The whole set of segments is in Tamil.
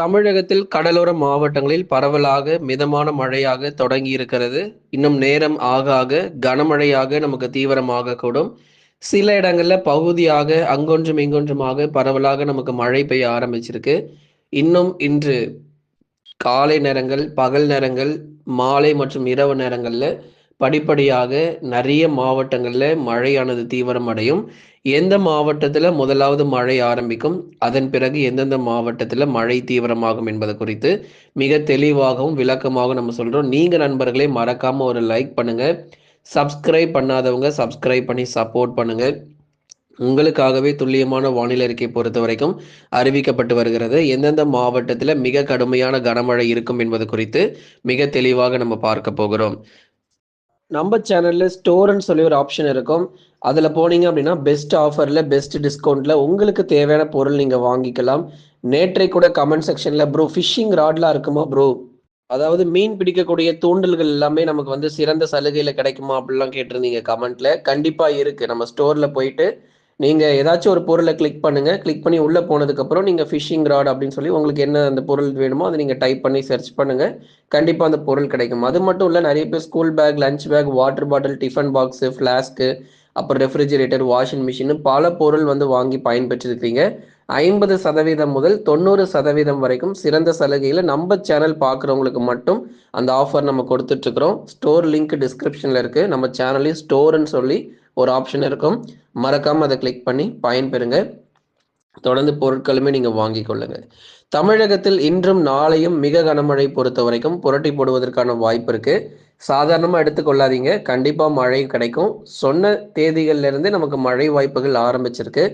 தமிழகத்தில் கடலோர மாவட்டங்களில் பரவலாக மிதமான மழையாக தொடங்கி இருக்கிறது இன்னும் நேரம் ஆக ஆக கனமழையாக நமக்கு தீவிரமாக கூடும். சில இடங்கள்ல பகுதியாக அங்கொன்றும் இங்கொன்றுமாக பரவலாக நமக்கு மழை பெய்ய ஆரம்பிச்சிருக்கு. இன்னும் இன்று காலை நேரங்கள் பகல் நேரங்கள் மாலை மற்றும் இரவு நேரங்கள்ல படிப்படியாக நிறைய மாவட்டங்களில் மழையானது தீவிரமடையும். எந்த மாவட்டத்தில் முதலாவது மழை ஆரம்பிக்கும்? அதன் பிறகு எந்தெந்த மாவட்டத்தில் மழை தீவிரமாகும் என்பது குறித்து மிக தெளிவாகவும் விளக்கமாகவும் நம்ம சொல்கிறோம் நீங்கள் நண்பர்களே மறக்காமல் ஒரு லைக் பண்ணுங்கள் சப்ஸ்கிரைப் பண்ணாதவங்க சப்ஸ்கிரைப் பண்ணி சப்போர்ட் பண்ணுங்கள் உங்களுக்காகவே துல்லியமான வானிலை அறிக்கை பொறுத்த வரைக்கும் அறிவிக்கப்பட்டு வருகிறது. எந்தெந்த மாவட்டத்தில் மிக கடுமையான கனமழை இருக்கும் என்பது குறித்து மிக தெளிவாக நம்ம பார்க்க போகிறோம். நம்ம சேனல்ல ஸ்டோர்னு சொல்லி ஒரு ஆப்ஷன் இருக்கும். அதில் போனீங்க அப்படின்னா பெஸ்ட் ஆஃபரில் பெஸ்ட் டிஸ்கவுண்ட்ல உங்களுக்கு தேவையான பொருள் நீங்கள் வாங்கிக்கலாம். நேற்றை கூட கமெண்ட் செக்ஷன்ல ப்ரோ ஃபிஷிங் ராட்லாம் இருக்குமா ப்ரோ அதாவது மீன் பிடிக்கக்கூடிய தூண்டல்கள் எல்லாமே நமக்கு வந்து சிறந்த சலுகையில் கிடைக்குமா அப்படிலாம் கேட்டிருந்தீங்க கமெண்ட்ல கண்டிப்பாக இருக்கு. நம்ம ஸ்டோர்ல போயிட்டு நீங்கள் ஏதாச்சும் ஒரு பொருளை கிளிக் பண்ணுங்கள் கிளிக் பண்ணி உள்ளே போனதுக்கப்புறம் நீங்கள் ஃபிஷிங் ராட் அப்படின்னு சொல்லி உங்களுக்கு என்ன அந்த பொருள் வேணுமோ அதை நீங்கள் டைப் பண்ணி சர்ச் பண்ணுங்கள் கண்டிப்பாக அந்த பொருள் கிடைக்கும். அது மட்டும் இல்லை நிறைய பேர் school bag lunch bag water bottle tiffin box flask அப்புறம் ரெஃப்ரிஜிரேட்டர் வாஷிங் மிஷின் பல பொருள் வந்து வாங்கி பயன்பெற்றிருக்கீங்க. ஐம்பது சதவீதம் முதல் தொண்ணூறு சதவீதம் வரைக்கும் சிறந்த சலுகையில் நம்ம சேனல் பார்க்குறவங்களுக்கு மட்டும் அந்த ஆஃபர் நம்ம கொடுத்துட்ருக்குறோம் ஸ்டோர் லிங்க் டிஸ்கிரிப்ஷனில் இருக்குது நம்ம சேனலையும் ஸ்டோர்னு சொல்லி ஒரு ஆப்ஷன் இருக்கும். மறக்காமல் அதை கிளிக் பண்ணி பயன்பெறுங்க. தொடர்ந்து பொருட்களுமே நீங்கள் வாங்கி கொள்ளுங்க. தமிழகத்தில் இன்றும் நாளையும் மிக கனமழை பொறுத்த வரைக்கும் புரட்டி போடுவதற்கான வாய்ப்பு இருக்கு. சாதாரணமாக எடுத்துக்கொள்ளாதீங்க. கண்டிப்பாக மழை கிடைக்கும். சொன்ன தேதிகள்ல இருந்து நமக்கு மழை வாய்ப்புகள் ஆரம்பிச்சிருக்கு.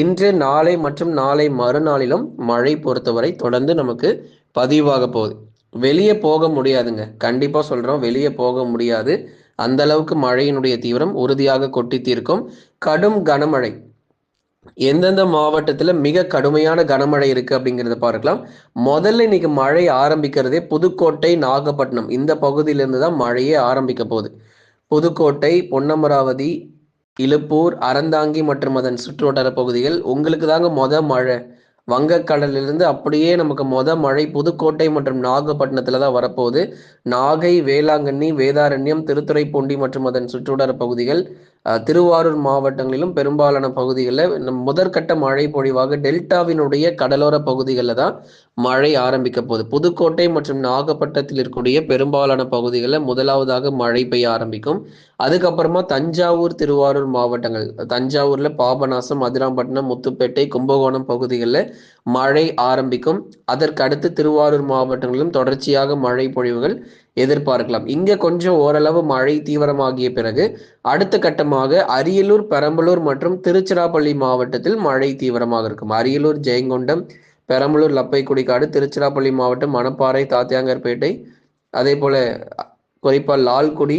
இன்று நாளை மற்றும் நாளை மறுநாளிலும் மழை பொறுத்தவரை தொடர்ந்து நமக்கு பதிவாக போகுது. வெளியே போக முடியாதுங்க. கண்டிப்பாக சொல்கிறோம் வெளியே போக முடியாது. அந்த அளவுக்கு மழையினுடைய தீவிரம் உறுதியாக கொட்டி தீர்க்கும் கடும் கனமழை. எந்தெந்த மாவட்டத்தில் மிக கடுமையான கனமழை இருக்கு அப்படிங்கிறத பார்க்கலாம். முதல்ல இன்னைக்கு மழை ஆரம்பிக்கிறதே புதுக்கோட்டை நாகப்பட்டினம். இந்த பகுதியிலிருந்து தான் மழையே ஆரம்பிக்க போகுது. புதுக்கோட்டை பொன்னமராவதி இலுப்பூர் அறந்தாங்கி மற்றும் அதன் சுற்றுவட்டார பகுதிகள் உங்களுக்கு தாங்க மொத மழை. வங்கக்கடலிலிருந்து அப்படியே நமக்கு மொத மழை புதுக்கோட்டை மற்றும் நாகப்பட்டினத்துல தான் வரப்போகுது. நாகை வேளாங்கண்ணி வேதாரண்யம் திருத்துறைப்பூண்டி மற்றும் அதன் சுற்றுவட்டார பகுதிகள் திருவாரூர் மாவட்டங்களிலும் பெரும்பாலான பகுதிகளில் முதற்கட்ட மழை பொழிவாக டெல்டாவினுடைய கடலோர பகுதிகளில் தான் மழை ஆரம்பிக்க போகுது. புதுக்கோட்டை மற்றும் நாகப்பட்டினத்தில் இருக்கக்கூடிய பெரும்பாலான பகுதிகளில் முதலாவதாக மழை பெய்ய ஆரம்பிக்கும். அதுக்கப்புறமா தஞ்சாவூர் திருவாரூர் மாவட்டங்கள் தஞ்சாவூர்ல பாபநாசம் மதுராம்பட்டினம் முத்துப்பேட்டை கும்பகோணம் பகுதிகளில் மழை ஆரம்பிக்கும். அதற்கு அடுத்து திருவாரூர் மாவட்டங்களிலும் தொடர்ச்சியாக மழை பொழிவுகள் எதிர்பார்க்கலாம். இங்க கொஞ்சம் ஓரளவு மழை தீவிரமாகிய பிறகு அடுத்த கட்டமாக அரியலூர் பெரம்பலூர் மற்றும் திருச்சிராப்பள்ளி மாவட்டத்தில் மழை தீவிரமாக இருக்கும். அரியலூர் ஜெயங்கொண்டம் பெரம்பலூர் லப்பைக்குடிக்காடு திருச்சிராப்பள்ளி மாவட்டம் மணப்பாறை தாத்தியாங்கர்பேட்டை அதே போல குறிப்பா லால்குடி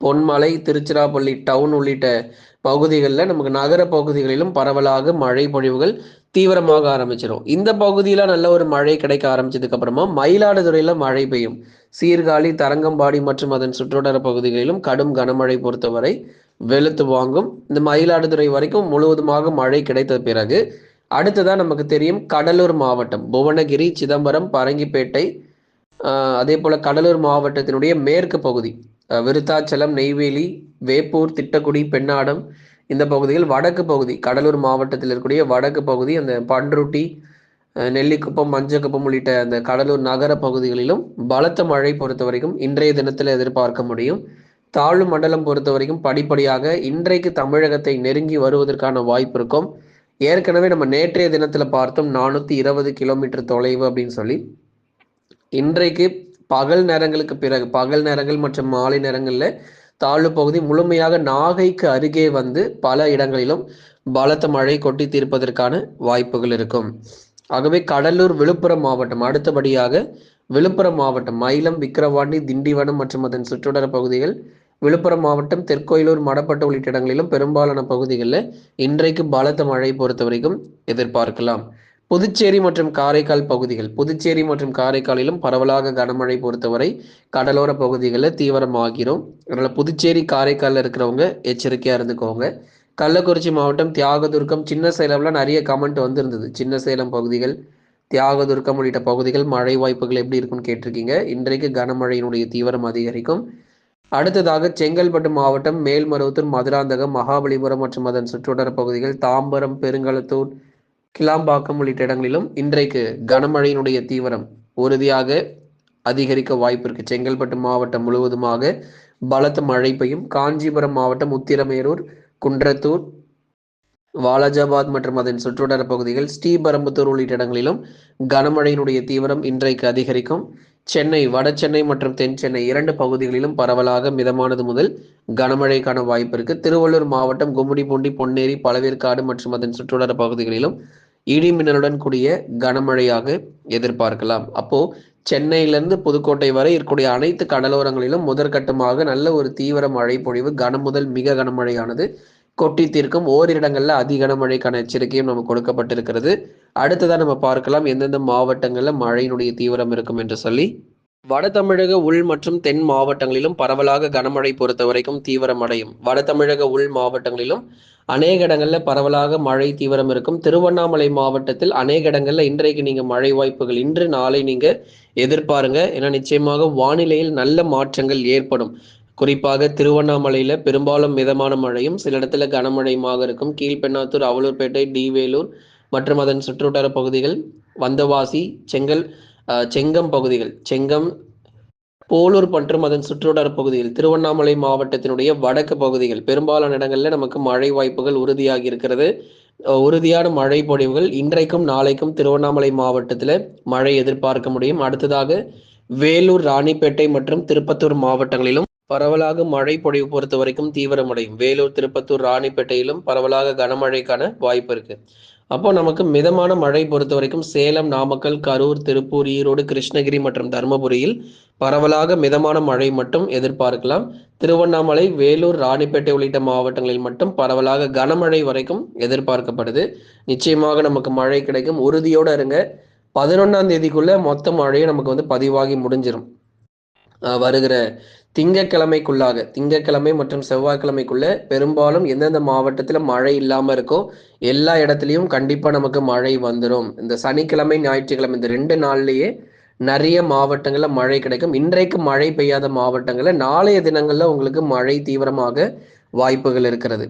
பொன்மலை திருச்சிராப்பள்ளி டவுன் உள்ளிட்ட பகுதிகளில் நமக்கு நகர பகுதிகளிலும் பரவலாக மழை பொழிவுகள் தீவிரமாக ஆரம்பிச்சிடும் இந்த பகுதியில நல்ல ஒரு மழை கிடைக்க ஆரம்பிச்சதுக்கு அப்புறமா மயிலாடுதுறையில மழை பெய்யும். சீர்காழி தரங்கம்பாடி மற்றும் அதன் சுற்றுவட்டார பகுதிகளிலும் கடும் கனமழை பொறுத்தவரை வெளுத்து வாங்கும். இந்த மயிலாடுதுறை வரைக்கும் முழுவதுமாக மழை கிடைத்த பிறகு அடுத்ததான் நமக்கு தெரியும் கடலூர் மாவட்டம். புவனகிரி சிதம்பரம் பரங்கிப்பேட்டை அதே போல கடலூர் மாவட்டத்தினுடைய மேற்கு பகுதி விருத்தாச்சலம் நெய்வேலி வேப்பூர் திட்டக்குடி பெண்ணாடம் இந்த பகுதிகள் வடக்கு பகுதி கடலூர் மாவட்டத்தில் இருக்கக்கூடிய வடக்கு பகுதி அந்த பன்ருட்டி நெல்லிக்குப்பம் மஞ்சக்குப்பம் உள்ளிட்ட அந்த கடலூர் நகர பகுதிகளிலும் பலத்த மழை பொறுத்த வரைக்கும் இன்றைய தினத்தில் எதிர்பார்க்க முடியும். தாழ்வு மண்டலம் பொறுத்த வரைக்கும் படிப்படியாக இன்றைக்கு தமிழகத்தை நெருங்கி வருவதற்கான வாய்ப்பு இருக்கும். ஏற்கனவே நம்ம நேற்றைய தினத்தில் பார்த்தோம் நானூற்றி இருபது கிலோமீட்டர் தொலைவு அப்படின்னு சொல்லி. இன்றைக்கு பகல் நேரங்களுக்கு பிறகு பகல் நேரங்கள் மற்றும் மாலை நேரங்களில் தாழ்வு பகுதி முழுமையாக நாகைக்கு அருகே வந்து பல இடங்களிலும் பலத்த மழை கொட்டி தீர்ப்பதற்கான வாய்ப்புகள் இருக்கும். ஆகவே கடலூர் விழுப்புரம் மாவட்டம் அடுத்தபடியாக விழுப்புரம் மாவட்டம் மயிலம் விக்கிரவாண்டி திண்டிவனம் மற்றும் அதன் சுற்றுடர பகுதிகள் விழுப்புரம் மாவட்டம் தெற்கோயிலூர் மடப்பட்டு உள்ளிட்ட இடங்களிலும் பெரும்பாலான பகுதிகளில் இன்றைக்கு பலத்த மழை பொறுத்த வரைக்கும் எதிர்பார்க்கலாம். புதுச்சேரி மற்றும் காரைக்கால் பகுதிகள் புதுச்சேரி மற்றும் காரைக்காலிலும் பரவலாக கனமழை பொறுத்தவரை கடலோர பகுதிகளில் தீவிரமாகிறோம். அதனால் புதுச்சேரி காரைக்காலில் இருக்கிறவங்க எச்சரிக்கையாக இருந்துக்கோங்க. கள்ளக்குறிச்சி மாவட்டம் தியாகதுர்க்கம் சின்ன சேலம்லாம் நிறைய கமெண்ட் வந்திருந்தது. சின்ன சேலம் பகுதிகள் தியாகதுர்க்கம் உள்ளிட்ட பகுதிகள் மழை வாய்ப்புகள் எப்படி இருக்குன்னு கேட்டிருக்கீங்க. இன்றைக்கு கனமழையினுடைய தீவிரம் அதிகரிக்கும். அடுத்ததாக செங்கல்பட்டு மாவட்டம் மேல்மருவத்தூர் மதுராந்தகம் மகாபலிபுரம் மற்றும் அதன் சுற்றுவட்டார பகுதிகள் தாம்பரம் பெருங்கலத்தூர் கிளாம்பாக்கம் உள்ளிட்ட இடங்களிலும் இன்றைக்கு கனமழையினுடைய தீவிரம் உறுதியாக அதிகரிக்க வாய்ப்பு இருக்கு. செங்கல்பட்டு மாவட்டம் முழுவதுமாக பலத்த மழை பெய்யும். காஞ்சிபுரம் மாவட்டம் உத்திரமேரூர் குன்றத்தூர் வாலாஜாபாத் மற்றும் அதன் சுற்றுவட்டார பகுதிகள் ஸ்ரீபெரம்புத்தூர் உள்ளிட்ட இடங்களிலும் கனமழையினுடைய தீவிரம் இன்றைக்கு அதிகரிக்கும். சென்னை வட சென்னை மற்றும் தென் சென்னை இரண்டு பகுதிகளிலும் பரவலாக மிதமானது முதல் கனமழைக்கான வாய்ப்பு இருக்கு. திருவள்ளூர் மாவட்டம் கும்மிடிப்பூண்டி பொன்னேரி பழவேற்காடு மற்றும் அதன் சுற்றுவட்டார பகுதிகளிலும் இடி மின்னலுடன் கூடிய கனமழையாக எதிர்பார்க்கலாம். அப்போ சென்னையிலிருந்து புதுக்கோட்டை வரை இருக்கக்கூடிய அனைத்து கடலோரங்களிலும் முதற்கட்டமாக நல்ல ஒரு தீவிர மழை பொழிவு. கனம் முதல் மிக கனமழையானது கொட்டி தீர்க்கும் ஓரிடங்களில் அதி கனமழைக்கான எச்சரிக்கையும் நமக்கு கொடுக்கப்பட்டிருக்கிறது. அடுத்ததான் நம்ம பார்க்கலாம் எந்தெந்த மாவட்டங்களில் மழையினுடைய தீவிரம் இருக்கும் என்று சொல்லி. வட தமிழக உள் மற்றும் தென் மாவட்டங்களிலும் பரவலாக கனமழை பொறுத்த வரைக்கும் தீவிரம் அடையும் வட தமிழக உள் மாவட்டங்களிலும் அநேக இடங்களில் பரவலாக மழை தீவிரம் இருக்கும். திருவண்ணாமலை மாவட்டத்தில் அநேக இடங்களில் இன்றைக்கு நீங்கள் மழை வாய்ப்புகள் இன்று நாளை நீங்கள் எதிர்பாருங்க. ஏன்னா நிச்சயமாக வானிலையில் நல்ல மாற்றங்கள் ஏற்படும். குறிப்பாக திருவண்ணாமலையில் பெரும்பாலும் மிதமான மழையும் சில இடத்துல கனமழையுமாக இருக்கும். கீழ்பெண்ணாத்தூர் அவலூர்பேட்டை டிவேலூர் மற்றும் அதன் சுற்றுவட்டார பகுதிகள் வந்தவாசி செங்கல் செங்கம் பகுதிகள் செங்கம் போலூர் மற்றும் அதன் சுற்றுவட்டார பகுதிகள் திருவண்ணாமலை மாவட்டத்தினுடைய வடக்கு பகுதிகள். பெரும்பாலான இடங்களில் நமக்கு மழை வாய்ப்புகள் உறுதியாகி இருக்கிறது. உறுதியான மழை பொழிவுகள் இன்றைக்கும் நாளைக்கும் திருவண்ணாமலை மாவட்டத்தில் மழை எதிர்பார்க்க முடியும். அடுத்ததாக வேலூர் ராணிப்பேட்டை மற்றும் திருப்பத்தூர் மாவட்டங்களிலும் பரவலாக மழை பொழிவு பொறுத்த வரைக்கும் தீவிரமடையும். வேலூர் திருப்பத்தூர் ராணிப்பேட்டையிலும் பரவலாக கனமழைக்கான வாய்ப்பு இருக்கு. அப்போ நமக்கு மிதமான மழை பொறுத்த வரைக்கும் சேலம் நாமக்கல் கரூர் திருப்பூர் ஈரோடு கிருஷ்ணகிரி மற்றும் தருமபுரியில் பரவலாக மிதமான மழை மட்டும் எதிர்பார்க்கலாம். திருவண்ணாமலை வேலூர் ராணிப்பேட்டை உள்ளிட்ட மாவட்டங்களில் மட்டும் பரவலாக கனமழை வரைக்கும் எதிர்பார்க்கப்படுது. நிச்சயமாக நமக்கு மழை கிடைக்கும். உறுதியோடு இருங்க. பதினொன்னாம் தேதிக்குள்ள மொத்த மழையும் நமக்கு வந்து பதிவாகி முடிஞ்சிடும் வருகிற திங்கக்கிழமைக்குள்ளாக திங்கக்கிழமை மற்றும் செவ்வாய்க்கிழமைக்குள்ள பெரும்பாலும் எந்தெந்த மாவட்டத்தில் மழை இல்லாமல் இருக்கோ எல்லா இடத்துலையும் கண்டிப்பாக நமக்கு மழை வந்துடும் இந்த சனிக்கிழமை ஞாயிற்றுக்கிழமை இந்த ரெண்டு நாள்லேயே நிறைய மாவட்டங்களில் மழை கிடைக்கும். இன்றைக்கு மழை பெய்யாத மாவட்டங்களில் நாளைய தினங்களில் உங்களுக்கு மழை தீவிரமாக வாய்ப்புகள் இருக்கிறது.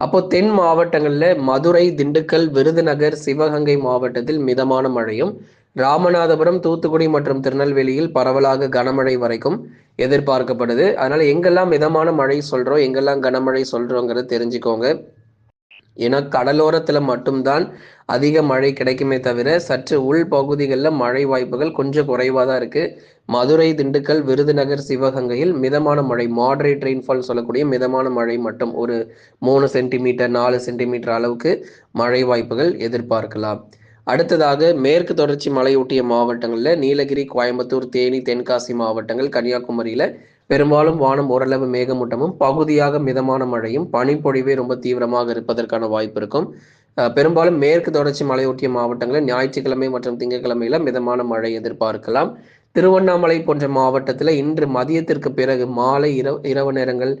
அப்போ தென் மாவட்டங்களில் மதுரை திண்டுக்கல் விருதுநகர் சிவகங்கை மாவட்டத்தில் மிதமான மழையும் ராமநாதபுரம் தூத்துக்குடி மற்றும் திருநெல்வேலியில் பரவலாக கனமழை வரைக்கும் எதிர்பார்க்கப்படுது. அதனால எங்கெல்லாம் மிதமான மழை சொல்றோம் எங்கெல்லாம் கனமழை சொல்றோங்கிறத தெரிஞ்சுக்கோங்க. ஏன்னா கடலோரத்துல மட்டும்தான் அதிக மழை கிடைக்குமே தவிர சற்று உள் பகுதிகளில் மழை வாய்ப்புகள் கொஞ்சம் குறைவாக தான் இருக்கு. மதுரை திண்டுக்கல் விருதுநகர் சிவகங்கையில் மிதமான மழை மாடரேட் ரெயின்ஃபால் சொல்லக்கூடிய மிதமான மழை மட்டும் ஒரு மூணு சென்டிமீட்டர் நாலு சென்டிமீட்டர் அளவுக்கு மழை வாய்ப்புகள் எதிர்பார்க்கலாம். அடுத்ததாக மேற்கு தொடர்ச்சி மலையொட்டிய மாவட்டங்களில் நீலகிரி கோயம்புத்தூர் தேனி தென்காசி மாவட்டங்கள் கன்னியாகுமரியில் பெரும்பாலும் வானம் ஓரளவு மேகமூட்டமும் பகுதியாக மிதமான மழையும் பனிப்பொழிவே ரொம்ப தீவிரமாக இருப்பதற்கான வாய்ப்பு இருக்கும். பெரும்பாலும் மேற்கு தொடர்ச்சி மலையொட்டிய மாவட்டங்களில் ஞாயிற்றுக்கிழமை மற்றும் திங்கட்கிழமையில மிதமான மழை எதிர்பார்க்கலாம். திருவண்ணாமலை போன்ற மாவட்டத்தில் இன்று மதியத்திற்கு பிறகு மாலை இரவு இரவு நேரங்கள்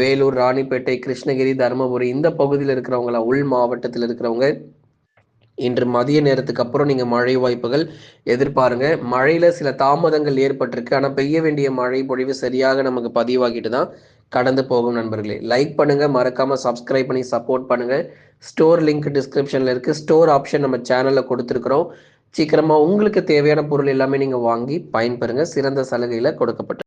வேலூர் ராணிப்பேட்டை கிருஷ்ணகிரி தருமபுரி இந்த பகுதியில் இருக்கிறவங்கள உள் மாவட்டத்தில் இருக்கிறவங்க இன்று மதிய நேரத்துக்கு அப்புறம் நீங்கள் மழை வாய்ப்புகள் எதிர்பாருங்க. மழையில் சில தாமதங்கள் ஏற்பட்டிருக்கு. ஆனால் பெய்ய வேண்டிய மழை பொழிவு சரியாக நமக்கு பதிவாகிட்டு தான் கடந்து போகும் நண்பர்களே. லைக் பண்ணுங்க. மறக்காம சப்ஸ்கிரைப் பண்ணி சப்போர்ட் பண்ணுங்க. ஸ்டோர் லிங்க் டிஸ்கிரிப்ஷன்ல இருக்கு. ஸ்டோர் ஆப்ஷன் நம்ம சேனல்ல கொடுத்துருக்குறோம். சீக்கிரமா உங்களுக்கு தேவையான பொருள் எல்லாமே நீங்க வாங்கி பயன்பெறுங்க. சிறந்த சலுகையில கொடுக்கப்பட்ட